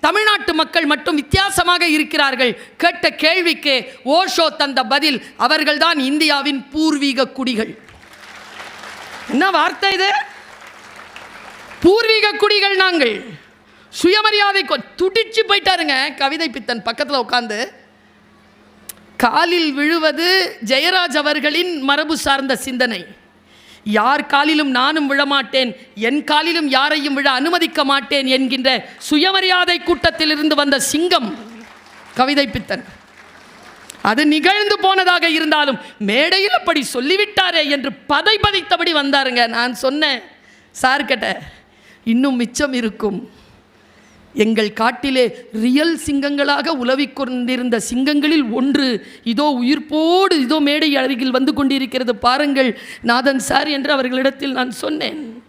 தமிழ்நாட்டு மக்கள் மட்டும் வித்தியாசமாக இருக்கிறார்கள். கேட்ட கேள்விக்கு ஓஷோ தந்த பதில் அவர்கள்தான் இந்தியாவின் பூர்வீக குடிகள். என்ன வார்த்தை இது? பூர்வீக குடிகள் நாங்கள். சுயமரியாதை துடிச்சு போயிட்டாருங்க. கவிதை பித்தன் பக்கத்தில் உட்காந்து காலில் விழுவது ஜெயராஜ் அவர்களின் மரபு சார்ந்த சிந்தனை. யார் காலிலும் நானும் விழமாட்டேன் என் காலிலும் யாரையும் விழ அனுமதிக்க மாட்டேன் என்கின்ற சுயமரியாதை கூட்டத்திலிருந்து வந்த சிங்கம் கவிதை பித்தன். அது நிகழ்ந்து போனதாக இருந்தாலும் மேடையில் அப்படி சொல்லிவிட்டாரே என்று பதை பதைத்தபடி வந்தாருங்க. நான் சொன்னேன் சார்கிட்ட இன்னும் மிச்சம் இருக்கும். எங்கள் காட்டிலே ரியல் சிங்கங்களாக உலவிக் கொண்டிருந்த சிங்கங்களில் ஒன்று. இதோ உயிர்ப்போடு இதோ மேடை அருகில் வந்து கொண்டிருக்கிறது பாருங்கள். நாதன் சார் என்று அவர்களிடத்தில் நான் சொன்னேன்.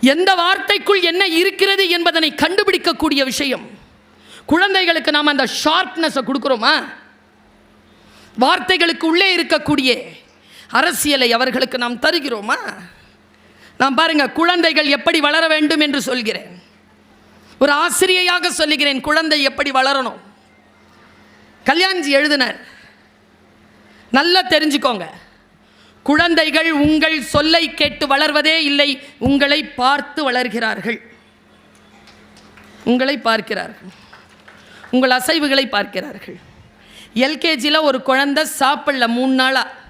எந்த வார்த்தைக்குள் என்ன இருக்கிறது என்பதனை கண்டுபிடிக்கக்கூடிய விஷயம். குழந்தைகளுக்கு நாம் அந்த ஷார்ப்னஸை கொடுக்குறோமா? வார்த்தைகளுக்கு உள்ளே இருக்கக்கூடிய அரசியலை அவர்களுக்கு நாம் தருகிறோமா? நான் பாருங்கள் குழந்தைகள் எப்படி வளர வேண்டும் என்று சொல்கிறேன். ஒரு ஆசிரியையாக சொல்லுகிறேன் குழந்தை எப்படி வளரணும்? கல்யாண்ஜி எழுதினர் நல்லா தெரிஞ்சுக்கோங்க. குழந்தைகள் உங்கள் சொல்லை கேட்டு வளர்வதே இல்லை உங்களை பார்த்து வளர்கிறார்கள். உங்களை பார்க்கிறார்கள். உங்கள் அசைவுகளை பார்க்கிறார்கள். எல்கேஜியில் ஒரு குழந்தை சாப்பிடல மூணு நாளாக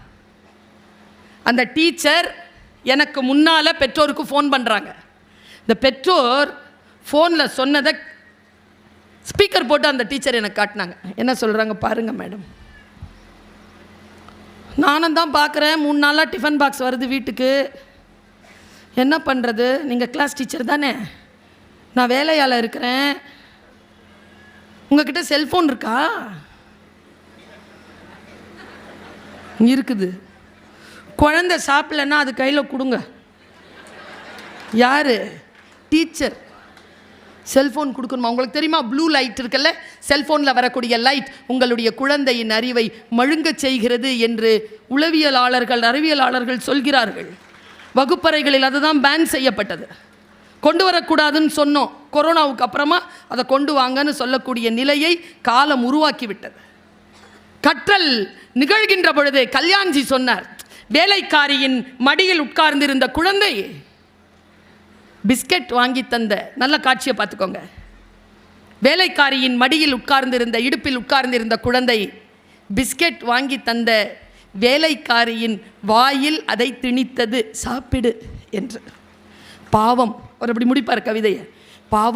அந்த டீச்சர் எனக்கு முன்னால் பெற்றோருக்கு ஃபோன் பண்ணுறாங்க இந்த பெற்றோர் ஃபோனில் சொன்னதை ஸ்பீக்கர் போட்டு அந்த டீச்சர் எனக்கு காட்டினாங்க. என்ன சொல்கிறாங்க பாருங்கள் மேடம் நானும் தான் பார்க்குறேன். மூணு நாளாக டிஃபன் பாக்ஸ் வருது வீட்டுக்கு. என்ன பண்ணுறது நீங்கள் கிளாஸ் டீச்சர் தானே. நான் வேலையால் இருக்கிறேன். உங்ககிட்ட செல்ஃபோன் இருக்கா? இருக்குது. குழந்தை சாப்பிடலன்னா அது கையில் கொடுங்க. யார்? டீச்சர் செல்ஃபோன் கொடுக்கணுமா? உங்களுக்கு தெரியுமா? ப்ளூ லைட் இருக்குல்ல? செல்ஃபோனில் வரக்கூடிய லைட் உங்களுடைய குழந்தையின் அறிவை மழுங்கச் செய்கிறது என்று உளவியலாளர்கள் அறிவியலாளர்கள் சொல்கிறார்கள். வகுப்பறைகளில் அதுதான் பேன் செய்யப்பட்டது. கொண்டு வரக்கூடாதுன்னு சொன்னோம். கொரோனாவுக்கு அப்புறமா அதை கொண்டு வாங்கன்னு சொல்லக்கூடிய நிலையை காலம் உருவாக்கிவிட்டது. கற்றல் நிகழ்கின்ற பொழுது கல்யாண்ஜி சொன்னார் வேலைக்காரியின் மடியில் உட்கார்ந்திருந்த குழந்தை பிஸ்கட் வாங்கி தந்த நல்ல காட்சியை பார்த்துக்கோங்க. வேலைக்காரியின் மடியில் உட்கார்ந்திருந்த இடுப்பில் உட்கார்ந்திருந்த குழந்தை பிஸ்கட் வாங்கி தந்த வேலைக்காரியின் வாயில் அதை திணித்தது சாப்பிடு என்று. பாவம். அவர் அப்படி முடிப்பார் கவிதையை. பாவம்.